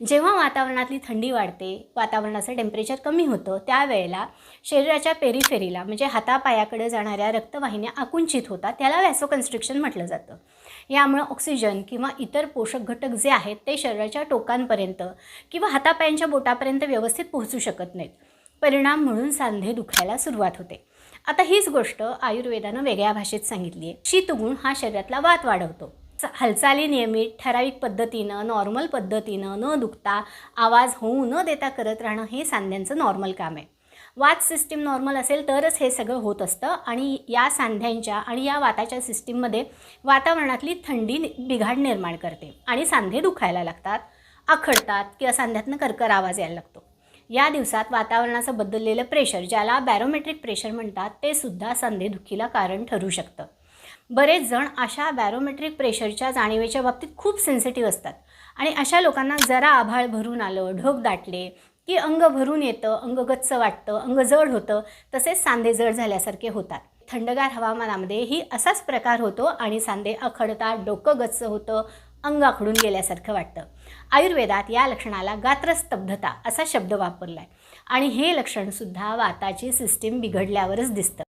जेव्हा वातावरणातली थंडी वाढते वातावरणाचं टेम्परेचर कमी होतं त्यावेळेला शरीराच्या पेरीफेरीला म्हणजे हातापायाकडे जाणाऱ्या रक्तवाहिन्या आकुंचित होतात. त्याला व्हॅसोकन्स्ट्रिक्शन म्हटलं जातं. यामुळं ऑक्सिजन किंवा इतर पोषक घटक जे आहेत ते शरीराच्या टोकांपर्यंत किंवा हातापायांच्या बोटापर्यंत व्यवस्थित पोहोचू शकत नाहीत. परिणाम म्हणून सांधे दुखायला सुरुवात होते. आता हीच गोष्ट आयुर्वेदानं वेगळ्या भाषेत सांगितली आहे शीतगुण हा शरीरातला वात वाढवतो. हालचाली नियमित ठराविक पद्धतीनं नॉर्मल पद्धतीनं न दुखता आवाज होऊ न देता करत राहणं हे सांध्यांचं नॉर्मल काम आहे. वात सिस्टीम नॉर्मल असेल तरच हे सगळं होत असतं आणि या सांध्यांच्या आणि या वाताच्या सिस्टीममध्ये वातावरणातली थंडी नि- बिघाड निर्माण करते आणि सांधे दुखायला लागतात आखडतात किंवा सांध्यातनं कर्कर आवाज यायला लागतो. या दिवसात वातावरणाचं बदललेलं प्रेशर ज्याला बॅरोमेट्रिक प्रेशर म्हणतात ते सुद्धा सांधेदुखीला कारण ठरू शकतं. बरेच जण अशा बॅरोमेट्रिक प्रेशरच्या जाणीवेच्या बाबतीत खूप सेन्सिटिव्ह असतात. आणि अशा लोकांना जरा आभाळ भरून आलं ढोक दाटले की अंग भरून येतं अंग गच्च वाटतं अंग जड होतं तसेच सांधे जड झाल्यासारखे होतात. थंडगार हवामानामध्ये ही असाच प्रकार होतो आणि सांधे आखडतात डोकं गच्च होतं अंग आखडून गेल्यासारखं वाटतं. आयुर्वेदात या लक्षणाला गात्रस्तब्धता असा शब्द वापरला आहे आणि हे लक्षणसुद्धा वाताची सिस्टीम बिघडल्यावरच दिसतं.